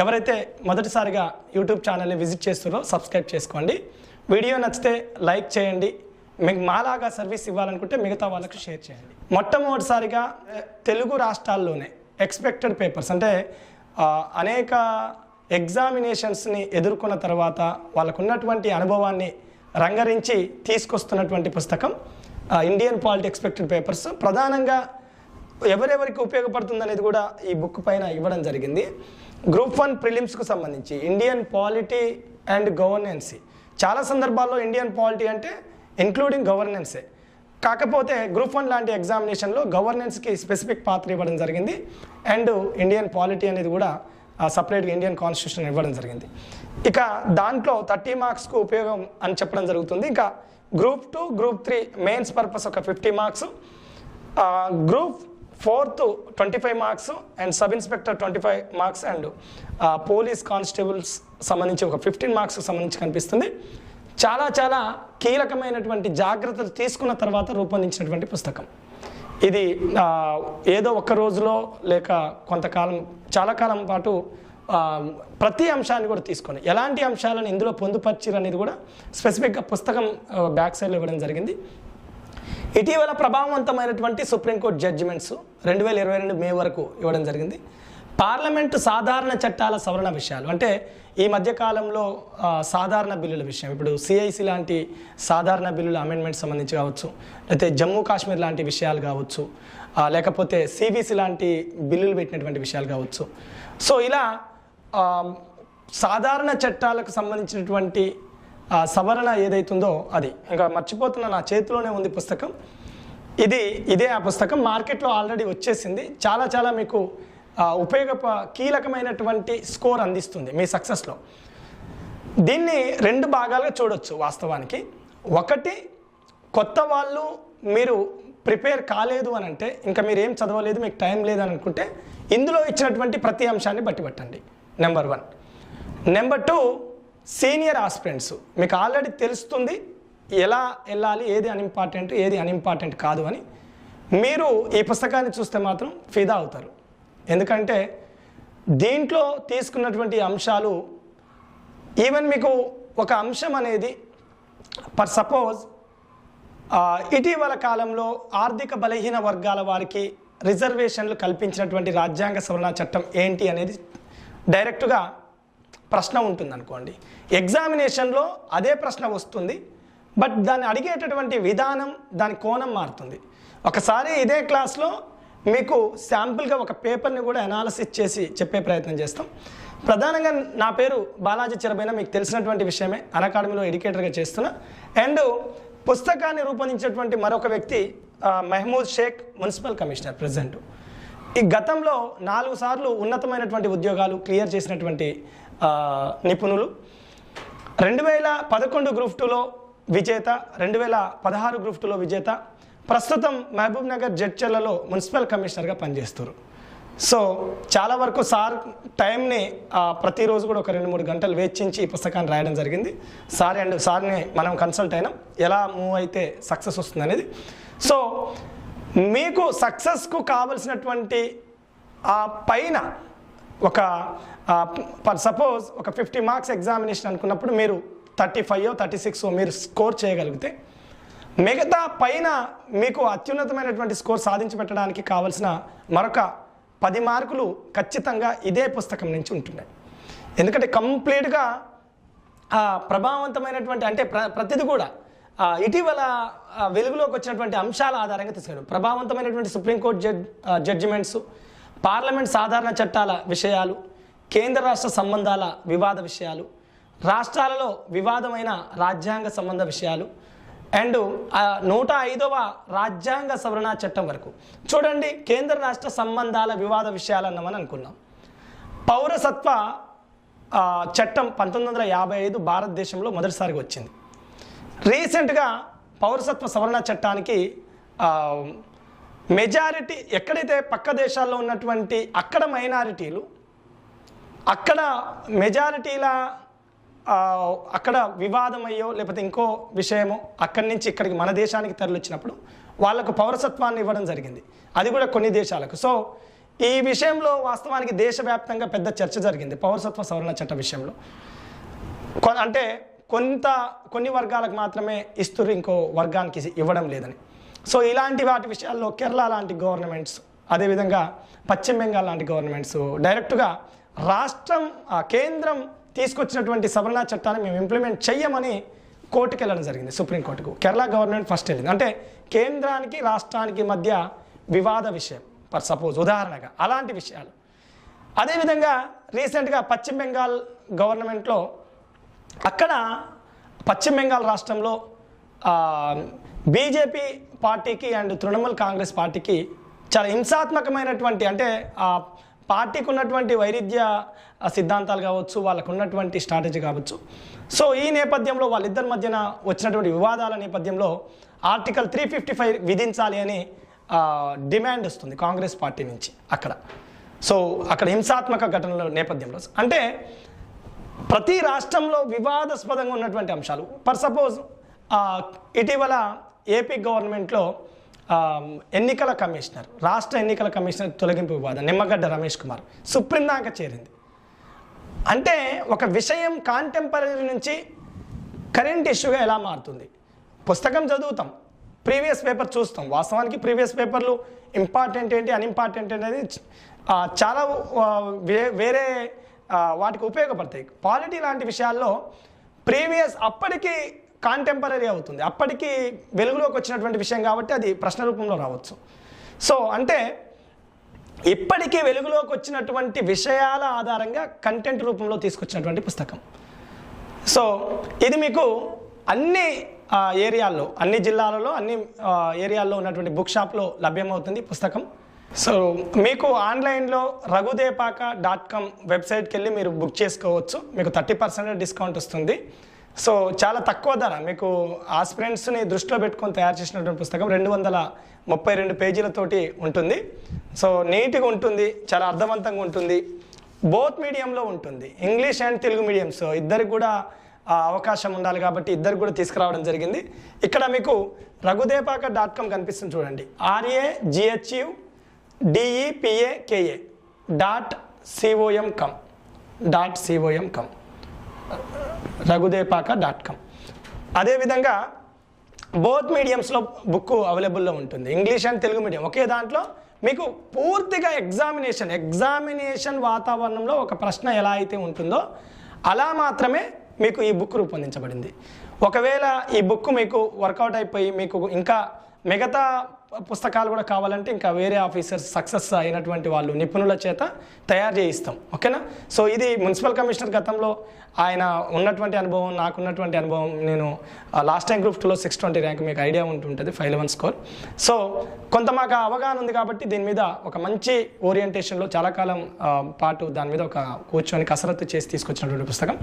ఎవరైతే మొదటిసారిగా యూట్యూబ్ ఛానల్ని విజిట్ చేస్తున్నారో సబ్స్క్రైబ్ చేసుకోండి. వీడియో నచ్చితే లైక్ చేయండి. మీకు మాలాగా సర్వీస్ ఇవ్వాలనుకుంటే మిగతా వాళ్ళకి షేర్ చేయండి. మొట్టమొదటిసారిగా తెలుగు రాష్ట్రాల్లోనే ఎక్స్పెక్టెడ్ పేపర్స్ అంటే అనేక ఎగ్జామినేషన్స్ని ఎదుర్కొన్న తర్వాత వాళ్ళకున్నటువంటి అనుభవాన్ని రంగరించి తీసుకొస్తున్నటువంటి పుస్తకం ఇండియన్ పాలిటీ ఎక్స్పెక్టెడ్ పేపర్స్ ప్రధానంగా ఎవరెవరికి ఉపయోగపడుతుంది అనేది కూడా ఈ బుక్ పైన ఇవ్వడం జరిగింది. గ్రూప్ వన్ ప్రిలిమ్స్కు సంబంధించి ఇండియన్ పాలిటీ అండ్ గవర్నెన్సీ చాలా సందర్భాల్లో ఇండియన్ పాలిటీ అంటే ఇంక్లూడింగ్ గవర్నెన్సే కాకపోతే గ్రూప్ వన్ లాంటి ఎగ్జామినేషన్లో గవర్నెన్స్కి స్పెసిఫిక్ పాత్ర ఇవ్వడం జరిగింది. అండ్ ఇండియన్ పాలిటీ అనేది కూడా సపరేట్గా ఇండియన్ కాన్స్టిట్యూషన్ ఇవ్వడం జరిగింది. ఇక దాంట్లో థర్టీ మార్క్స్కు ఉపయోగం అని చెప్పడం జరుగుతుంది. ఇంకా group two group three mains purpose ఒక fifty marks. Group fourth twenty five marks and sub inspector twenty five marks and police constables సంబంధించి ఒక ఫిఫ్టీన్ మార్క్స్ సంబంధించి కనిపిస్తుంది. చాలా చాలా కీలకమైనటువంటి జాగ్రత్తలు తీసుకున్న తర్వాత రూపొందించినటువంటి పుస్తకం. ఇది ఏదో ఒక్క రోజులో లేక కొంతకాలం చాలా కాలం పాటు ప్రతి అంశాన్ని కూడా తీసుకొని ఎలాంటి అంశాలను ఇందులో పొందుపరిచారు అనేది కూడా స్పెసిఫిక్గా పుస్తకం బ్యాక్ సైడ్లో ఇవ్వడం జరిగింది. ఇటీవల ప్రభావవంతమైనటువంటి సుప్రీంకోర్టు జడ్జిమెంట్స్ రెండు వేల ఇరవై రెండు మే వరకు ఇవ్వడం జరిగింది. పార్లమెంటు సాధారణ చట్టాల సవరణ విషయాలు అంటే ఈ మధ్యకాలంలో సాధారణ బిల్లుల విషయం. ఇప్పుడు సిఐసి లాంటి సాధారణ బిల్లుల అమెండ్మెంట్ సంబంధించి కావచ్చు లేకపోతే జమ్మూ కాశ్మీర్ లాంటి విషయాలు కావచ్చు లేకపోతే సిబిసి లాంటి బిల్లులు పెట్టినటువంటి విషయాలు కావచ్చు. సో ఇలా సాధారణ చట్టాలకు సంబంధించినటువంటి సవరణ ఏదైతుందో అది. ఇంకా మర్చిపోతున్న నా చేతిలోనే ఉంది పుస్తకం. ఇది ఇదే ఆ పుస్తకం. మార్కెట్లో ఆల్రెడీ వచ్చేసింది. చాలా చాలా మీకు ఉపయోగప ఉపయోగ కీలకమైనటువంటి స్కోర్ అందిస్తుంది మీ సక్సెస్లో. దీన్ని రెండు భాగాలుగా చూడొచ్చు వాస్తవానికి. ఒకటి కొత్త వాళ్ళు మీరు ప్రిపేర్ కాలేదు అని అంటే ఇంకా మీరు ఏం చదవలేదు మీకు టైం లేదు అని అనుకుంటే ఇందులో ఇచ్చినటువంటి ప్రతి అంశాన్ని బట్టి పట్టండి. Number one. Number two senior aspirants మీకు ఆల్రెడీ తెలుస్తుంది ఎలా వెళ్ళాలి ఏది అన్ఇంపార్టెంట్ ఏది అన్ఇంపార్టెంట్ కాదు అని. మీరు ఈ పుస్తకాన్ని చూస్తే మాత్రం ఫిదా అవుతారు. ఎందుకంటే దీంట్లో తీసుకున్నటువంటి అంశాలు ఈవెన్ మీకు ఒక అంశం అనేది పర్ సపోజ్ ఇటీవల కాలంలో ఆర్థిక బలహీన వర్గాల వారికి రిజర్వేషన్లు కల్పించినటువంటి రాజ్యాంగ సవరణ చట్టం ఏంటి అనేది డైరెక్ట్గా ప్రశ్న ఉంటుంది అనుకోండి ఎగ్జామినేషన్లో అదే ప్రశ్న వస్తుంది. బట్ దాన్ని అడిగేటటువంటి విధానం దాని కోణం మారుతుంది. ఒకసారి ఇదే క్లాస్లో మీకు శాంపుల్గా ఒక పేపర్ని కూడా అనాలసిస్ చేసి చెప్పే ప్రయత్నం చేస్తాం. ప్రధానంగా నా పేరు బాలాజీ చిరబైన మీకు తెలిసినటువంటి విషయమే. అకాడమీలో ఎడ్యుకేటర్గా చేస్తున్నా. అండ్ పుస్తకాన్ని రూపొందించినటువంటి మరొక వ్యక్తి ఆ, Mahmood Sheikh municipal commissioner president ఈ గతంలో నాలుగు సార్లు ఉన్నతమైనటువంటి ఉద్యోగాలు క్లియర్ చేసినటువంటి నిపుణులు. రెండు వేల పదకొండు గ్రూప్ టూలో విజేత రెండు వేల పదహారు గ్రూప్ టూలో విజేత. ప్రస్తుతం మహబూబ్ నగర్ జడ్చర్లలో మున్సిపల్ కమిషనర్గా పనిచేస్తారు. సో చాలా వరకు సార్ టైంని ప్రతిరోజు కూడా ఒక రెండు మూడు గంటలు వేచించి ఈ పుస్తకాన్ని రాయడం జరిగింది. సార్ అండ్ సార్ని మనం కన్సల్ట్ అయినాం. ఎలా మూవ్ అయితే సక్సెస్ వస్తుంది అనేది. సో మీకు సక్సెస్కు కావలసినటువంటి ఆ పైన ఒక ఫర్ సపోజ్ ఒక ఫిఫ్టీ మార్క్స్ ఎగ్జామినేషన్ అనుకున్నప్పుడు మీరు థర్టీ ఫైవ్ థర్టీ సిక్స్ మీరు స్కోర్ చేయగలిగితే మిగతా పైన మీకు అత్యున్నతమైనటువంటి స్కోర్ సాధించి పెట్టడానికి కావలసిన మరొక పది మార్కులు ఖచ్చితంగా ఇదే పుస్తకం నుంచి ఉంటున్నాయి. ఎందుకంటే కంప్లీట్గా ఆ, ప్రభావవంతమైనటువంటి అంటే ప్ర ప్రతిది కూడా ఇటీవల వెలుగులోకి వచ్చినటువంటి అంశాల ఆధారంగా తీసుకెళ్ళాం ప్రభావవంతమైనటువంటి సుప్రీంకోర్టు జడ్ జడ్జిమెంట్స్ పార్లమెంట్ సాధారణ చట్టాల విషయాలు కేంద్ర రాష్ట్ర సంబంధాల వివాద విషయాలు రాష్ట్రాలలో వివాదమైన రాజ్యాంగ సంబంధ విషయాలు అండ్ నూట ఐదవ రాజ్యాంగ సవరణ చట్టం వరకు. చూడండి కేంద్ర రాష్ట్ర సంబంధాల వివాద విషయాలు అన్నామని అనుకున్నాం. పౌరసత్వ చట్టం పంతొమ్మిది వందల యాభై ఐదు భారతదేశంలో మొదటిసారిగా వచ్చింది. రీసెంట్గా పౌరసత్వ సవరణ చట్టానికి మెజారిటీ ఎక్కడైతే పక్క దేశాల్లో ఉన్నటువంటి అక్కడ మైనారిటీలు అక్కడ మెజారిటీల అక్కడ వివాదమయ్యో లేకపోతే ఇంకో విషయమో అక్కడి నుంచి ఇక్కడికి మన దేశానికి తరలిచ్చినప్పుడు వాళ్ళకు పౌరసత్వాన్ని ఇవ్వడం జరిగింది. అది కూడా కొన్ని దేశాలకు. సో ఈ విషయంలో వాస్తవానికి దేశవ్యాప్తంగా పెద్ద చర్చ జరిగింది పౌరసత్వ సవరణ చట్ట విషయంలో. అంటే కొంత కొన్ని వర్గాలకు మాత్రమే ఇస్తురు ఇంకో వర్గానికి ఇవ్వడం లేదని. సో ఇలాంటి వాటి విషయాల్లో కేరళ లాంటి గవర్నమెంట్స్ అదేవిధంగా పశ్చిమ బెంగాల్ లాంటి గవర్నమెంట్స్ డైరెక్ట్గా రాష్ట్రం ఆ, కేంద్రం తీసుకొచ్చినటువంటి సవరణ చట్టాన్ని మేము ఇంప్లిమెంట్ చెయ్యమని కోర్టుకు వెళ్ళడం జరిగింది సుప్రీంకోర్టుకు కేరళ గవర్నమెంట్ ఫస్ట్ వెళ్ళింది. అంటే కేంద్రానికి రాష్ట్రానికి మధ్య వివాద విషయం. ఫర్ సపోజ్ ఉదాహరణగా అలాంటి విషయాలు. అదేవిధంగా రీసెంట్గా పశ్చిమ బెంగాల్ గవర్నమెంట్లో అక్కడ పశ్చిమ బెంగాల్ రాష్ట్రంలో బీజేపీ పార్టీకి అండ్ తృణమూల్ కాంగ్రెస్ పార్టీకి చాలా హింసాత్మకమైనటువంటి అంటే ఆ పార్టీకి ఉన్నటువంటి వైరుధ్య సిద్ధాంతాలు కావచ్చు వాళ్ళకు ఉన్నటువంటి స్ట్రాటజీ కావచ్చు. సో ఈ నేపథ్యంలో వాళ్ళిద్దరి మధ్యన వచ్చినటువంటి వివాదాల నేపథ్యంలో ఆర్టికల్ త్రీ ఫిఫ్టీ ఫైవ్ విధించాలి అని డిమాండ్ వస్తుంది కాంగ్రెస్ పార్టీ నుంచి అక్కడ. సో అక్కడ హింసాత్మక ఘటనల నేపథ్యంలో. అంటే ప్రతి రాష్ట్రంలో వివాదాస్పదంగా ఉన్నటువంటి అంశాలు. ఫర్ సపోజ్ ఇటీవల ఏపీ గవర్నమెంట్లో ఎన్నికల కమిషనర్ రాష్ట్ర ఎన్నికల కమిషనర్ తొలగింపు వివాదం నిమ్మగడ్డ రమేష్ కుమార్ సుప్రీం దాకా చేరింది. అంటే ఒక విషయం కాంటెంపరీ నుంచి కరెంట్ ఇష్యూగా ఎలా మారుతుంది? పుస్తకం చదువుతాం ప్రీవియస్ పేపర్ చూస్తాం. వాస్తవానికి ప్రీవియస్ పేపర్లు ఇంపార్టెంట్ ఏంటి అన్ఇంపార్టెంట్ అనేది చాలా వే- వేరే వాటికి ఉపయోగపడతాయి. పాలిటీ లాంటి విషయాల్లో ప్రీవియస్ అప్పటికి కాంటెంపరీ అవుతుంది. అప్పటికి వెలుగులోకి వచ్చినటువంటి విషయం కాబట్టి అది ప్రశ్న రూపంలో రావచ్చు. సో అంటే ఇప్పటికీ వెలుగులోకి వచ్చినటువంటి విషయాల ఆధారంగా కంటెంట్ రూపంలో తీసుకొచ్చినటువంటి పుస్తకం. సో ఇది మీకు అన్ని ఏరియాల్లో అన్ని జిల్లాలలో అన్ని ఏరియాల్లో ఉన్నటువంటి బుక్ షాప్లో లభ్యమవుతుంది పుస్తకం. సో మీకు ఆన్లైన్లో రఘుదేపాక డాట్ కామ్ వెబ్సైట్కి వెళ్ళి మీరు బుక్ చేసుకోవచ్చు. మీకు థర్టీ పర్సెంట్ డిస్కౌంట్ వస్తుంది. సో చాలా తక్కువ ధర. మీకు ఆస్పిరెంట్స్ని దృష్టిలో పెట్టుకొని తయారు చేసినటువంటి పుస్తకం రెండు వందల ముప్పై రెండు పేజీలతోటి ఉంటుంది. సో నీట్గా ఉంటుంది చాలా అర్థవంతంగా ఉంటుంది. బోత్ మీడియంలో ఉంటుంది. ఇంగ్లీష్ అండ్ తెలుగు మీడియంస్ ఇద్దరికి కూడా అవకాశం ఉండాలి కాబట్టి ఇద్దరు కూడా తీసుకురావడం జరిగింది. ఇక్కడ మీకు రఘుదేపాక డాట్ కామ్ కనిపిస్తుంది చూడండి RA GHU DEPA KA dot COM com dot COM com Raghudepaka dot com అదేవిధంగా బోత్ మీడియంస్లో బుక్ అవైలబుల్లో ఉంటుంది. ఇంగ్లీష్ అండ్ తెలుగు మీడియం ఒకే దాంట్లో మీకు పూర్తిగా ఎగ్జామినేషన్ ఎగ్జామినేషన్ వాతావరణంలో ఒక ప్రశ్న ఎలా అయితే ఉంటుందో అలా మాత్రమే మీకు ఈ బుక్ రూపొందించబడింది. ఒకవేళ ఈ బుక్ మీకు వర్కౌట్ అయిపోయి మీకు ఇంకా మిగతా పుస్తకాలు కూడా కావాలంటే ఇంకా వేరే ఆఫీసర్స్ సక్సెస్ అయినటువంటి వాళ్ళు నిపుణుల చేత తయారు చేయిస్తాం. ఓకేనా? సో ఇది మున్సిపల్ కమిషనర్ గతంలో ఆయన ఉన్నటువంటి అనుభవం నాకున్నటువంటి అనుభవం. నేను లాస్ట్ టైం గ్రూప్ టూలో సిక్స్ ట్వంటీ ర్యాంక్ మీకు ఐడియా ఉంటుంటుంది ఫైవ్ లెవెన్ స్కోర్. సో కొంత మాకు అవగాహన ఉంది కాబట్టి దీని మీద ఒక మంచి ఓరియంటేషన్లో చాలా కాలం పాటు దాని మీద ఒక కూర్చొని కసరత్తు చేసి తీసుకొచ్చినటువంటి పుస్తకం.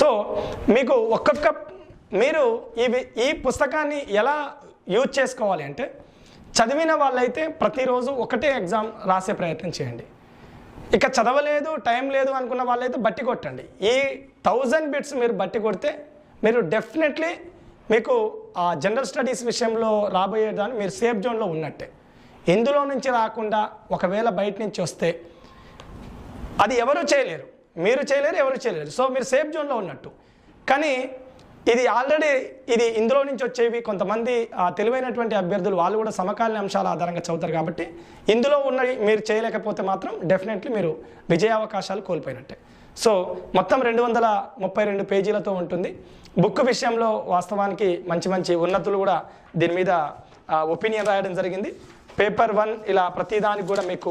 సో మీకు ఒక్కొక్క మీరు ఈ ఈ పుస్తకాన్ని ఎలా యూజ్ చేసుకోవాలి అంటే చదివిన వాళ్ళైతే ప్రతిరోజు ఒకటే ఎగ్జామ్ రాసే ప్రయత్నం చేయండి. ఇక చదవలేదు టైం లేదు అనుకున్న వాళ్ళైతే బట్టి కొట్టండి. ఈ థౌజండ్ బిట్స్ మీరు బట్టి కొడితే మీరు డెఫినెట్లీ మీకు ఆ జనరల్ స్టడీస్ విషయంలో రాబోయే దాన్ని మీరు సేఫ్ జోన్లో ఉన్నట్టే. ఇందులో నుంచి రాకుండా ఒకవేళ బయట నుంచి వస్తే అది ఎవరు చేయలేరు. మీరు చేయలేరు ఎవరు చేయలేరు. సో మీరు సేఫ్ జోన్లో ఉన్నట్టు. కానీ ఇది ఆల్రెడీ ఇది ఇందులో నుంచి వచ్చేవి కొంతమంది ఆ, తెలివైనటువంటి అభ్యర్థులు వాళ్ళు కూడా సమకాలీన అంశాల ఆధారంగా చదువుతారు కాబట్టి ఇందులో ఉన్నవి మీరు చేయలేకపోతే మాత్రం డెఫినెట్లీ మీరు విజయావకాశాలు కోల్పోయినట్టే. సో మొత్తం రెండు వందల ముప్పై రెండు పేజీలతో ఉంటుంది. బుక్ విషయంలో వాస్తవానికి మంచి మంచి ఉన్నతులు కూడా దీని మీద ఒపీనియన్ రాయడం జరిగింది. పేపర్ వన్ ఇలా ప్రతిదానికి కూడా మీకు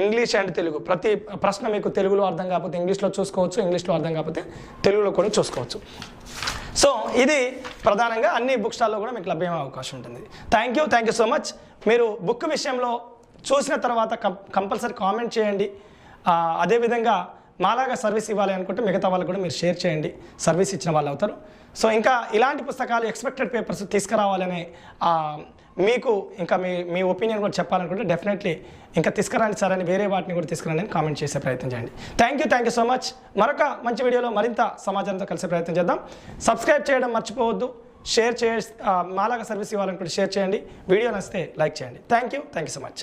ఇంగ్లీష్ అండ్ తెలుగు ప్రతి ప్రశ్న మీకు తెలుగులో అర్థం కాకపోతే ఇంగ్లీష్లో చూసుకోవచ్చు ఇంగ్లీష్లో అర్థం కాకపోతే తెలుగులో కూడా చూసుకోవచ్చు. సో ఇది ప్రధానంగా అన్ని బుక్ స్టాల్లో కూడా మీకు లభ్యమయ్యే అవకాశం ఉంటుంది. Thank you thank you so much మీరు బుక్ విషయంలో చూసిన తర్వాత కం కంపల్సరీ కామెంట్ చేయండి. అదేవిధంగా మాలాగా సర్వీస్ ఇవ్వాలి అనుకుంటే మిగతా వాళ్ళు కూడా మీరు షేర్ చేయండి. సర్వీస్ ఇచ్చిన వాళ్ళు అవుతారు. సో ఇంకా ఇలాంటి పుస్తకాలు ఎక్స్పెక్టెడ్ పేపర్స్ తీసుకురావాలనే మీకు ఇంకా మీ మీ ఒపీనియన్ కూడా చెప్పాలనుకుంటే డెఫినెట్లీ ఇంకా తీసుకురాని సార్ అని వేరే వాటిని కూడా తీసుకురండి అని కామెంట్ చేసే ప్రయత్నం చేయండి. Thank you thank you so much మరొక మంచి వీడియోలో మరింత సమాచారంతో కలిసే ప్రయత్నం చేద్దాం. సబ్స్క్రైబ్ చేయడం మర్చిపోవద్దు. షేర్ చే మాలాగా సర్వీస్ ఇవ్వాలనుకుంటే షేర్ చేయండి. వీడియో నచ్చితే లైక్ చేయండి. Thank you thank you so much